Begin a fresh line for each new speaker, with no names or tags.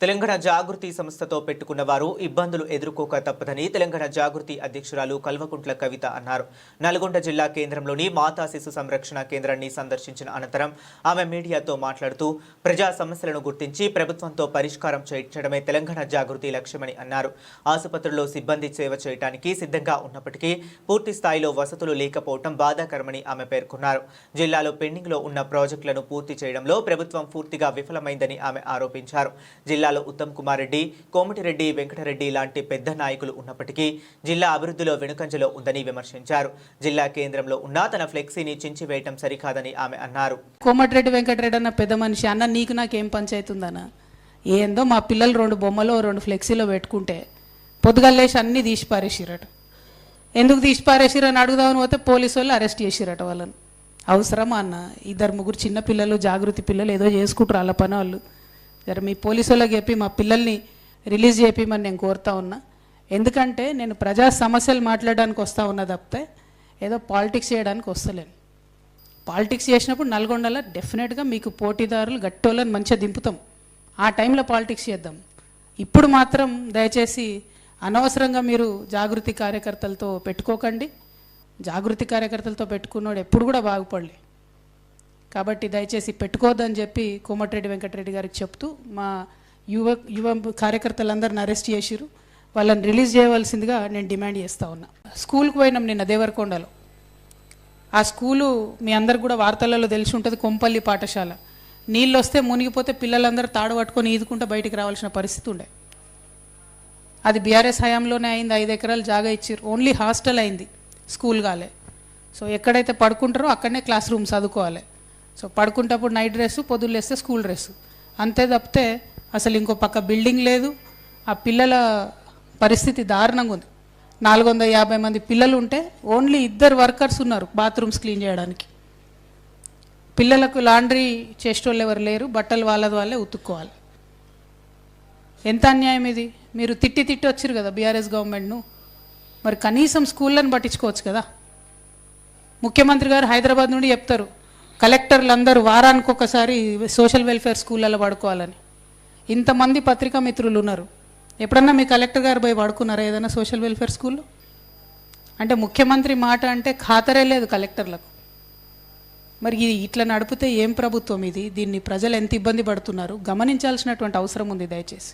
తెలంగాణ జాగృతి సంస్థతో పెట్టుకున్న వారు ఇబ్బందులు ఎదుర్కోక తప్పదని తెలంగాణ జాగృతి అధ్యక్షురాలు కల్వకుంట్ల కవిత అన్నారు. నల్గొండ జిల్లా కేంద్రంలోని మాతా శిశు సంరక్షణ కేంద్రాన్ని సందర్శించిన అనంతరం ఆమె మీడియాతో మాట్లాడుతూ ప్రజా సమస్యలను గుర్తించి ప్రభుత్వంతో పరిష్కారం చేయించడమే తెలంగాణ జాగృతి లక్ష్యమని అన్నారు. ఆసుపత్రుల్లో సిబ్బంది సేవ చేయడానికి సిద్ధంగా ఉన్నప్పటికీ పూర్తి స్థాయిలో వసతులు లేకపోవడం బాధాకరమని ఆమె పేర్కొన్నారు. జిల్లాలో పెండింగ్లో ఉన్న ప్రాజెక్టులను పూర్తి చేయడంలో ప్రభుత్వం పూర్తిగా విఫలమైందని ఆమె ఆరోపించారు. జిల్లా జిల్లాలో ఉత్తమ్ కుమార్ రెడ్డి కోమటిరెడ్డి వెంకటరెడ్డి లాంటి పెద్ద నాయకులు ఉన్నప్పటికీ జిల్లా అభివృద్ధిలో వెనుకంజలో ఉందని విమర్శించారు. జిల్లా కేంద్రంలో ఉన్న తన ఫ్లెక్సీని చించివేయటం సరికాదని ఆమె అన్నారు.
కోమటిరెడ్డి వెంకటరెడ్డి అన్న పెద్ద మనిషి అన్న నీకు నాకేం పంచాయతుందన్న ఏందో మా పిల్లలు రెండు బొమ్మలు రెండు ఫ్లెక్సీలో పెట్టుకుంటే పొద్దుగల్లేసి అన్నీ తీసి పారేసిరట. ఎందుకు తీసి పారేసిరని అడుగుదామని పోతే పోలీసు వాళ్ళు అరెస్ట్ చేసిరట వాళ్ళని. అవసరమా అన్న? ఇద్దరు ముగ్గురు చిన్న పిల్లలు జాగృతి పిల్లలు ఏదో చేసుకుంటారు వాళ్ళ పని వాళ్ళు. జర మీ పోలీసు వాళ్ళకి చెప్పి మా పిల్లల్ని రిలీజ్ చేయమని నేను కోరుతా ఉన్నా. ఎందుకంటే నేను ప్రజా సమస్యలు మాట్లాడడానికి వస్తా ఉన్నా తప్పితే ఏదో పాలిటిక్స్ చేయడానికి వస్తలేను. పాలిటిక్స్ చేసినప్పుడు నల్గొండలో డెఫినెట్గా మీకు పోటీదారులు గట్టోళ్ళని మంచిగా దింపుతాం. ఆ టైంలో పాలిటిక్స్ చేద్దాం. ఇప్పుడు మాత్రం దయచేసి అనవసరంగా మీరు జాగృతి కార్యకర్తలతో పెట్టుకోకండి. జాగృతి కార్యకర్తలతో పెట్టుకున్నోడు ఎప్పుడు కూడా బాగుపడలే. కాబట్టి దయచేసి పెట్టుకోవద్దని చెప్పి కోమటిరెడ్డి వెంకటరెడ్డి గారికి చెప్తూ మా యువ యువ కార్యకర్తలందరిని అరెస్ట్ చేసిరు వాళ్ళని రిలీజ్ చేయవలసిందిగా నేను డిమాండ్ చేస్తా ఉన్నా. స్కూల్కి పోయినాం నిన్న దేవరకొండలో. ఆ స్కూలు మీ అందరు కూడా వార్తలలో తెలిసి ఉంటుంది కొంపల్లి పాఠశాల. నీళ్ళు వస్తే మునిగిపోతే పిల్లలందరూ తాడు పట్టుకొని ఈదుకుంటూ బయటికి రావాల్సిన పరిస్థితి ఉండే. అది బీఆర్ఎస్ హయాంలోనే అయింది ఐదు ఎకరాలు జాగా ఇచ్చారు ఓన్లీ హాస్టల్ అయింది స్కూల్ కాలే. సో ఎక్కడైతే పడుకుంటారో అక్కడనే క్లాస్ రూమ్ చదువుకోవాలి. సో పడుకుంటప్పుడు నైట్ డ్రెస్ పొద్దున్న లేస్తే స్కూల్ డ్రెస్ అంతే తప్పితే అసలు ఇంకో పక్క బిల్డింగ్ లేదు. ఆ పిల్లల పరిస్థితి దారుణంగా ఉంది. నాలుగు వందల యాభై మంది పిల్లలు ఉంటే ఓన్లీ ఇద్దరు వర్కర్స్ ఉన్నారు బాత్రూమ్స్ క్లీన్ చేయడానికి. పిల్లలకు లాండ్రీ చేసేటోళ్ళు ఎవరు లేరు బట్టలు వాళ్ళది వాళ్ళే ఉతుక్కోవాలి. ఎంత అన్యాయం ఇది? మీరు తిట్టి తిట్టి వచ్చారు కదా బీఆర్ఎస్ గవర్నమెంట్ను. మరి కనీసం స్కూళ్ళని పట్టించుకోవచ్చు కదా? ముఖ్యమంత్రి గారు హైదరాబాద్ నుండి చెప్తారు కలెక్టర్లు అందరూ వారానికి ఒకసారి సోషల్ వెల్ఫేర్ స్కూళ్ళలో పడుకోవాలని. ఇంతమంది పత్రికా మిత్రులు ఉన్నారు ఎప్పుడన్నా మీ కలెక్టర్ గారు పోయి పడుకున్నారా ఏదైనా సోషల్ వెల్ఫేర్ స్కూల్లో? అంటే ముఖ్యమంత్రి మాట అంటే ఖాతరే లేదు కలెక్టర్లకు. మరి ఇది ఇట్లా నడిపితే ఏం ప్రభుత్వం ఇది? దీన్ని ప్రజలు ఎంత ఇబ్బంది పడుతున్నారు? గమనించాల్సినటువంటి అవసరం ఉంది దయచేసి.